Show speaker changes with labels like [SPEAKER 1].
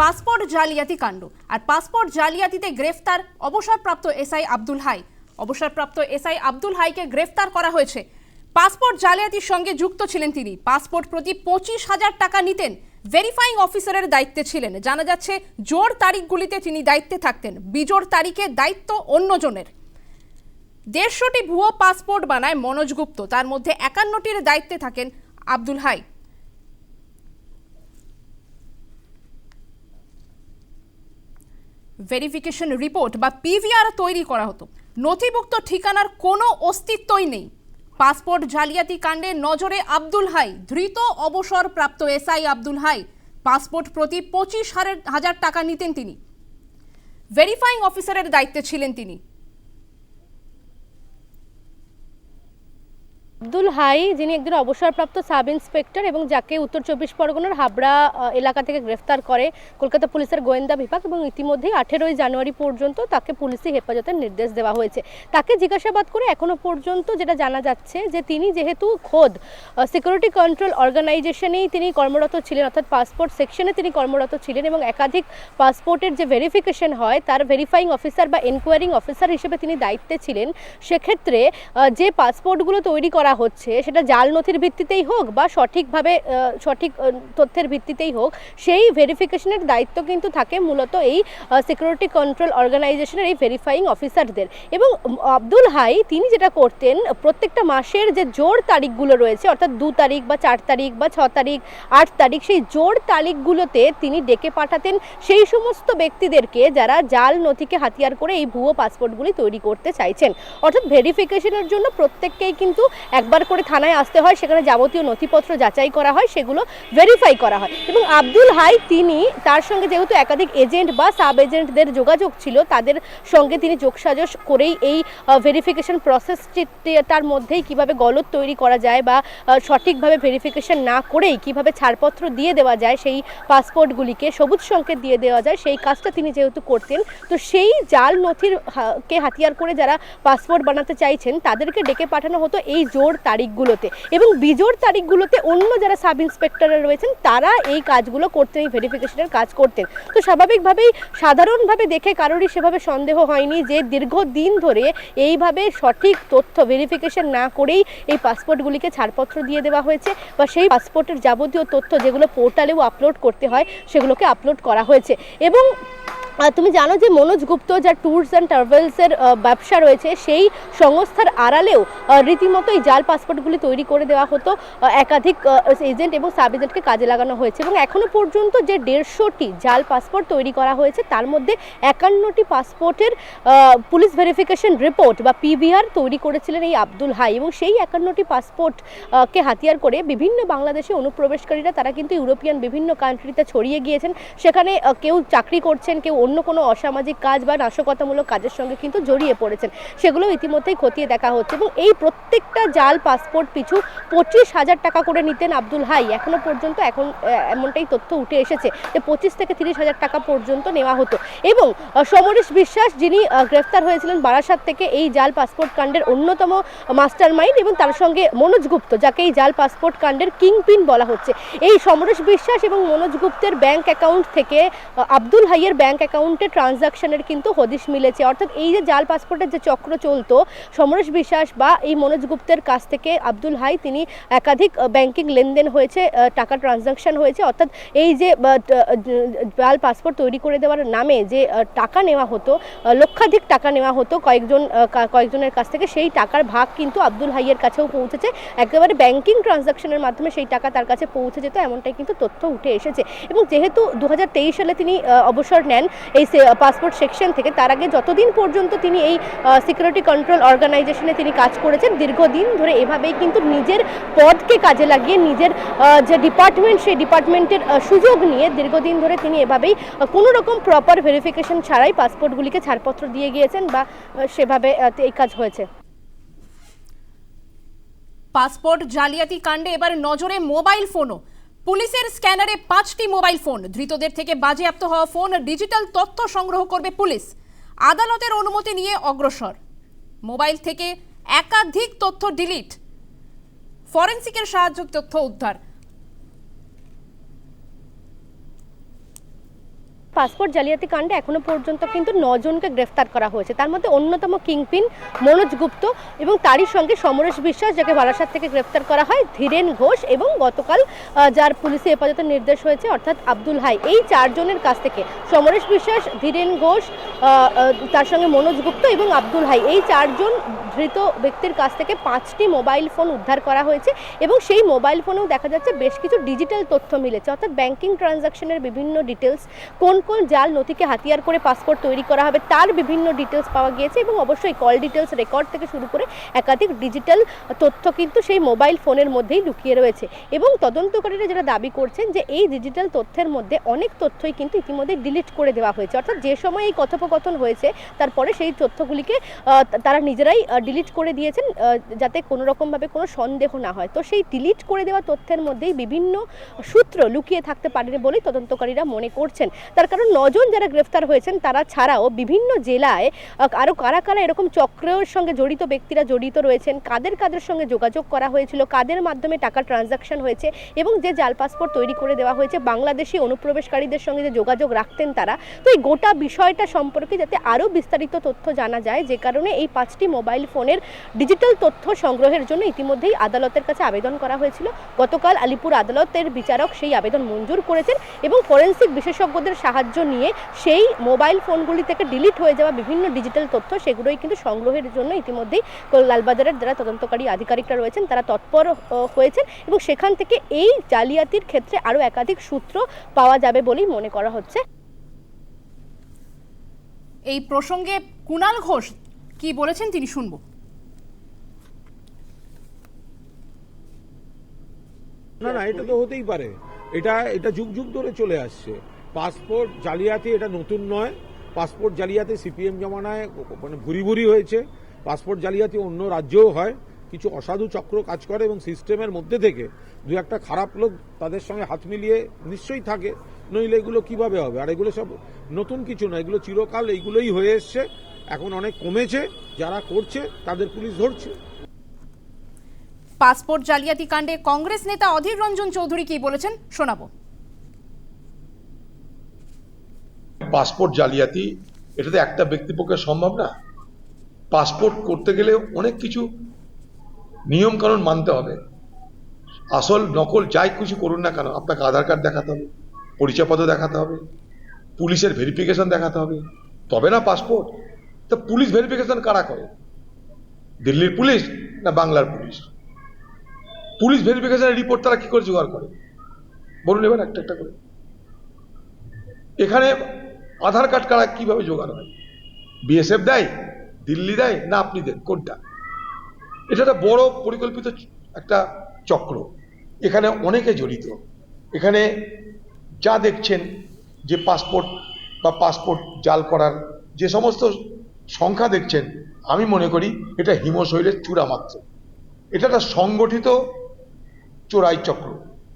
[SPEAKER 1] Passport জালিয়াতি কাণ্ড। আর passport জালিয়াতিতে গ্রেফতার অবসরপ্রাপ্ত এসআই আব্দুল হাই। অবসরপ্রাপ্ত এসআই আব্দুল হাইকে গ্রেফতার করা হয়েছে। পাসপোর্ট জালিয়াতির সঙ্গে যুক্ত ছিলেন তিনি। পাসপোর্ট প্রতি পঁচিশ হাজার টাকা নিতেন। ভেরিফাইং অফিসারের দায়িত্বে ছিলেন। জানা যাচ্ছে, জোর তারিখগুলিতে তিনি দায়িত্বে থাকতেন। বিজোড় তারিখে দায়িত্ব অন্যজনের। দেড়শোটি ভুয়ো পাসপোর্ট বানায় মনোজ গুপ্ত। তার মধ্যে একান্নটির দায়িত্বে থাকেন আব্দুল হাই। ভেরিফিকেশন রিপোর্ট বা পিভিআর তৈরি করা হতো। নথিভুক্ত ঠিকানার কোনো অস্তিত্বই নেই। পাসপোর্ট জালিয়াতি কাণ্ডে নজরে আব্দুল হাই, ধৃত অবসরপ্রাপ্ত এসআই আব্দুল হাই, পাসপোর্ট প্রতি পঁচিশ হাজার টাকা নিতেন তিনি। ভেরিফাইং অফিসারের দায়িত্বে ছিলেন তিনি।
[SPEAKER 2] আব্দুল হাই, যিনি একজন অবসরপ্রাপ্ত সাব ইন্সপেক্টর এবং যাকে উত্তর চব্বিশ পরগনার হাবড়া এলাকা থেকে গ্রেফতার করে কলকাতা পুলিশের গোয়েন্দা বিভাগ এবং ইতিমধ্যেই আঠেরোই জানুয়ারি পর্যন্ত তাকে পুলিশি হেফাজতের নির্দেশ দেওয়া হয়েছে। তাকে জিজ্ঞাসাবাদ করে এখনও পর্যন্ত যেটা জানা যাচ্ছে যে তিনি যেহেতু খোদ সিকিউরিটি কন্ট্রোল অর্গানাইজেশনেই তিনি কর্মরত ছিলেন, অর্থাৎ পাসপোর্ট সেকশনে তিনি কর্মরত ছিলেন এবং একাধিক পাসপোর্টের যে ভেরিফিকেশন হয়, তার ভেরিফাইং অফিসার বা এনকোয়ারিং অফিসার হিসেবে তিনি দায়িত্বে ছিলেন। সেক্ষেত্রে যে পাসপোর্টগুলো তৈরি করা হচ্ছে, সেটা জাল নথির ভিত্তিতেই হোক বা সঠিকভাবে সঠিক তথ্যের ভিত্তিতেই হোক, সেই ভেরিফিকেশনের দায়িত্ব কিন্তু থাকে মূলত এই সিকিউরিটি কন্ট্রোল অর্গানাইজেশনের এই ভেরিফাইং অফিসারদের এবং আব্দুল হাই তিনি যেটা করতেন, প্রত্যেকটা মাসের যে জোর তারিখগুলো রয়েছে, অর্থাৎ দু তারিখ বা চার তারিখ বা ছ তারিখ, আট তারিখ, সেই জোর তারিখগুলোতে তিনি ডেকে পাঠাতেন সেই সমস্ত ব্যক্তিদেরকে যারা জাল নথিকে হাতিয়ার করে এই ভুয়ো পাসপোর্টগুলি তৈরি করতে চাইছেন। অর্থাৎ ভেরিফিকেশনের জন্য প্রত্যেককেই কিন্তু একবার করে থানায় আসতে হয়, সেখানে যাবতীয় নথিপত্র যাচাই করা হয়, সেগুলো ভেরিফাই করা হয়। এবং আব্দুল হাই, তিনি তার সঙ্গে যেহেতু একাধিক এজেন্ট বা সাব এজেন্টদের যোগাযোগ ছিল, তাদের সঙ্গে তিনি যোগসাজশ করেই এই ভেরিফিকেশন প্রসেসটি তার মধ্যেই কীভাবে গলত তৈরি করা যায় বা সঠিকভাবে ভেরিফিকেশন না করেই কীভাবে ছাড়পত্র দিয়ে দেওয়া যায়, সেই পাসপোর্টগুলিকে সবুজ সংকেত দিয়ে দেওয়া যায়, সেই কাজটা তিনি যেহেতু করতেন, তো সেই জাল নথির কে হাতিয়ার করে যারা পাসপোর্ট বানাতে চাইছেন, তাদেরকে ডেকে পাঠানো হতো। এই জোর তারিখগুলোতে। এবং বিজোড় তারিখগুলোতে অন্য যারা সাব ইন্সপেক্টররা রয়েছেন, তারা এই কাজগুলো করতেন, এই ভেরিফিকেশনের কাজ করতেন। তো স্বাভাবিকভাবেই সাধারণভাবে দেখে কারোরই সেভাবে সন্দেহ হয়নি যে দীর্ঘদিন ধরে এইভাবে সঠিক তথ্য ভেরিফিকেশন না করেই এই পাসপোর্টগুলিকে ছাড়পত্র দিয়ে দেওয়া হয়েছে বা সেই পাসপোর্টের যাবতীয় তথ্য যেগুলো পোর্টালেও আপলোড করতে হয়, সেগুলোকে আপলোড করা হয়েছে। এবং তুমি জানো যে মনোজ গুপ্ত যার ট্যুরস অ্যান্ড ট্রাভেলসের ব্যবসা রয়েছে সেই সংস্থার আড়ালেও রীতিমতো এই জাল পাসপোর্টগুলি তৈরি করে দেওয়া হতো একাধিক এজেন্ট এবং সাব এজেন্টকে কাজে লাগানো হয়েছে এবং এখনও পর্যন্ত যে দেড়শোটি জাল পাসপোর্ট তৈরি করা হয়েছে তার মধ্যে একান্নটি পাসপোর্টের পুলিশ ভেরিফিকেশন রিপোর্ট বা পিভিআর তৈরি করেছিলেন এই আব্দুল হাই এবং সেই একান্নটি পাসপোর্ট আহ, কে হাতিয়ার করে বিভিন্ন বাংলাদেশে অনুপ্রবেশকারীরা তারা কিন্তু ইউরোপিয়ান বিভিন্ন কান্ট্রিতে ছড়িয়ে গিয়েছেন। সেখানে কেউ চাকরি করছেন কেউ অন্য কোনো অসামাজিক কাজ বা নাশকতামূলক কাজের সঙ্গে কিন্তু জড়িয়ে পড়েছেন। সেগুলো ইতিমধ্যেই খতিয়ে দেখা হচ্ছে এবং এই প্রত্যেকটা জাল, পাসপোর্ট পিছু পঁচিশ হাজার টাকা করে নিতেন আব্দুল হাই। এখনও পর্যন্ত এখন এমনটাই তথ্য উঠে এসেছে যে পঁচিশ থেকে তিরিশ হাজার টাকা পর্যন্ত নেওয়া হতো। এবং সমরেশ বিশ্বাস যিনি গ্রেফতার হয়েছিলেন বারাসাত থেকে এই জাল পাসপোর্ট কাণ্ডের অন্যতম মাস্টার মাইন্ড এবং তার সঙ্গে মনোজ গুপ্ত, যাকে এই জাল পাসপোর্ট কাণ্ডের কিংপিন বলা হচ্ছে। এই সমরেশ বিশ্বাস এবং মনোজ গুপ্তের ব্যাংক অ্যাকাউন্ট থেকে আব্দুল হাইয়ের ব্যাংক অ্যাকাউন্টে ট্রানজাকশনের কিন্তু হদিশ মিলেছে। অর্থাৎ এই যে জাল পাসপোর্টের যে চক্র চলতো, সমরেশ বিশ্বাস বা এই মনোজ গুপ্তের কাছ থেকে আব্দুল হাই, তিনি একাধিক ব্যাংকিং লেনদেন হয়েছে টাকা ট্রানজাকশন হয়েছে। অর্থাৎ এই যে জাল পাসপোর্ট তৈরি করে দেওয়ার নামে যে টাকা নেওয়া হতো লক্ষাধিক টাকা নেওয়া হতো কয়েকজন কয়েকজনের কাছ থেকে, সেই টাকার ভাগ কিন্তু আব্দুল হাইয়ের কাছেও পৌঁছেছে। একেবারে ব্যাংকিং ট্রানজাকশনের মাধ্যমে সেই টাকা তার কাছে পৌঁছে যেত, এমনটাই কিন্তু তথ্য উঠে এসেছে। এবং যেহেতু দু হাজার তেইশ সালে তিনি অবসর নেন এই পাসপোর্ট সেকশন থেকে, তার আগে যতদিন পর্যন্ত তিনি এই সিকিউরিটি কন্ট্রোল অর্গানাইজেশনে তিনি কাজ করেছেন, দীর্ঘদিন ধরে এভাবেই কিন্তু নিজের পদকে কাজে লাগিয়ে, নিজের যে ডিপার্টমেন্ট সেই ডিপার্টমেন্টের সুযোগ নিয়ে দীর্ঘদিন ধরে তিনি এভাবেই কোনো রকম প্রপার ভেরিফিকেশন ছাড়াই পাসপোর্টগুলিকে ছাড়পত্র দিয়ে গিয়েছেন বা সেভাবে এই কাজ হয়েছে।
[SPEAKER 1] পাসপোর্ট জালিয়াতি কাণ্ডে এবার নজরে মোবাইল ফোনও। পুলিশের স্ক্যানারে পাঁচটি মোবাইল ফোন। ধৃতদের থেকে বাজেয়াপ্ত হওয়া ফোন ডিজিটাল তথ্য সংগ্রহ করবে পুলিশ। আদালতের অনুমতি নিয়ে অগ্রসর। মোবাইল থেকে একাধিক তথ্য ডিলিট। ফরেন্সিকের সাহায্য তথ্য উদ্ধার।
[SPEAKER 2] পাসপোর্ট জালিয়াতি কাণ্ডে এখনও পর্যন্ত কিন্তু নজনকে গ্রেফতার করা হয়েছে। তার মধ্যে অন্যতম কিংপিন মনোজ গুপ্ত এবং তারই সঙ্গে সমরেশ বিশ্বাস, যাকে বারাসাত থেকে গ্রেফতার করা হয়, ধীরেন ঘোষ এবং গতকাল যার পুলিশে হেফাজতের নির্দেশ হয়েছে, অর্থাৎ আব্দুল হাই। এই চারজনের কাছ থেকে সমরেশ বিশ্বাস, ধীরেন ঘোষ তার সঙ্গে মনোজ গুপ্ত এবং আব্দুল হাই। এই চারজন ধৃত ব্যক্তির কাছ থেকে পাঁচটি মোবাইল ফোন উদ্ধার করা হয়েছে এবং সেই মোবাইল ফোনেও দেখা যাচ্ছে বেশ কিছু ডিজিটাল তথ্য মিলেছে। অর্থাৎ ব্যাংকিং ট্রানজাকশনের বিভিন্ন ডিটেলস কোন কোন জাল নথিকে হাতিয়ার করে পাসপোর্ট তৈরি করা হবে তার বিভিন্ন ডিটেলস পাওয়া গিয়েছে এবং অবশ্যই কল ডিটেলস রেকর্ড থেকে শুরু করে একাধিক ডিজিটাল তথ্য কিন্তু সেই মোবাইল ফোনের মধ্যেই লুকিয়ে রয়েছে। এবং তদন্তকারীরা যারা দাবি করছেন যে এই ডিজিটাল তথ্যের মধ্যে অনেক তথ্যই কিন্তু ইতিমধ্যে ডিলিট করে দেওয়া হয়েছে। অর্থাৎ যে সময় এই কথোপকথন হয়েছে, তারপরে সেই তথ্যগুলিকে তারা নিজেরাই ডিলিট করে দিয়েছেন যাতে কোনো রকমভাবে কোনো সন্দেহ না হয়। তো সেই ডিলিট করে দেওয়া তথ্যের মধ্যেই বিভিন্ন সূত্র লুকিয়ে থাকতে পারে বলেই তদন্তকারীরা মনে করছেন। তার কারণ নজন যারা গ্রেফতার হয়েছেন, তারা ছাড়াও বিভিন্ন জেলায় আরও কারা কারা এরকম চক্রের সঙ্গে জড়িত ব্যক্তিরা জড়িত রয়েছেন, কাদের কাদের সঙ্গে যোগাযোগ করা হয়েছিল, কাদের মাধ্যমে টাকা ট্রানজাকশন হয়েছে এবং যে জাল পাসপোর্ট তৈরি করে দেওয়া হয়েছে, বাংলাদেশি অনুপ্রবেশকারীদের সঙ্গে যে যোগাযোগ রাখতেন তারা। তো এই গোটা বিষয়টা সম্পর্কে যাতে আরও বিস্তারিত তথ্য জানা যায়, যে কারণে এই পাঁচটি মোবাইল ফোনের ডিজিটাল তথ্য সংগ্রহের জন্য ইতিমধ্যেই আদালতের কাছে আবেদন করা হয়েছিল। গতকাল আলিপুর আদালতের বিচারক সেই আবেদন মঞ্জুর করেছেন এবং ফরেন্সিক বিশেষজ্ঞদের সাহায্য নিয়ে সেই মোবাইল ফোনগুলি থেকে ডিলিট হয়ে যাওয়া বিভিন্ন ডিজিটাল তথ্য সেগুলোই কিন্তু সংগ্রহের জন্য ইতিমধ্যেই লালবাজারের যারা তদন্তকারী আধিকারিকরা রয়েছেন তারা তৎপর হয়েছেন এবং সেখান থেকে এই জালিয়াতির ক্ষেত্রে আরও একাধিক সূত্র পাওয়া যাবে বলেই মনে করা হচ্ছে।
[SPEAKER 1] এই প্রসঙ্গে কুণাল ঘোষ কি বলেছেন তিনি শুনব।
[SPEAKER 3] না না এটা তো হতেই পারে। এটা এটা যুগ যুগ ধরে চলে আসছে। পাসপোর্ট জালিয়াতি এটা নতুন নয়। পাসপোর্ট জালিয়াতি সিপিএম জমানায় মানে ভুরি ভুরি হয়েছে। পাসপোর্ট জালিয়াতি অন্য রাজ্যেও হয়। কিছু অসাধু চক্র কাজ করে এবং সিস্টেমের মধ্যে থেকে দু একটা খারাপ লোক তাদের সঙ্গে হাত মিলিয়ে নিশ্চয়ই থাকে। নইলে এগুলো কীভাবে হবে? আর এগুলো সব নতুন কিছু না এগুলো চিরকাল এইগুলোই হয়ে এসছে। এখন অনেক কমেছে। যারা করছে, তাদের পুলিশ ধরছে।
[SPEAKER 1] পাসপোর্ট জালিয়াতি কাণ্ডে কংগ্রেস নেতা অধীর রঞ্জন চৌধুরী কি বলেছেন? শোনাবো।
[SPEAKER 4] পাসপোর্ট জালিয়াতি, এটা তো একটা ব্যক্তির পক্ষে সম্ভব না। পাসপোর্ট করতে গেলে অনেক কিছু নিয়ম কানুন মানতে হবে। আসল নকল যাই কিছু করুন না কেন, আপনাকে আধার কার্ড দেখাতে হবে, পরিচয়পত্র দেখাতে হবে, পুলিশের ভেরিফিকেশন দেখাতে হবে। তবে না পাসপোর্ট? তা পুলিশ ভেরিফিকেশন কারা করে? দিল্লির পুলিশ না বাংলার পুলিশ? পুলিশ ভেরিফিকেশনের রিপোর্ট তারা কি করে জোগাড় করে? বলুন এবার একটা একটা করে। এখানে আধার কার্ড কারা কীভাবে জোগাড় হয়? বিএসএফ দেয়, দিল্লি দেয়, না আপনি দেন? কোনটা? এটা একটা বড় পরিকল্পিত একটা চক্র। এখানে অনেকে জড়িত। এখানে যা দেখছেন, যে পাসপোর্ট বা পাসপোর্ট জাল করার যে সমস্ত সংখ্যা দেখছেন, আমি মনে করি এটা হিমশৈলের চূড়া মাত্র এটা একটা সংগঠিত চোরাই চক্র।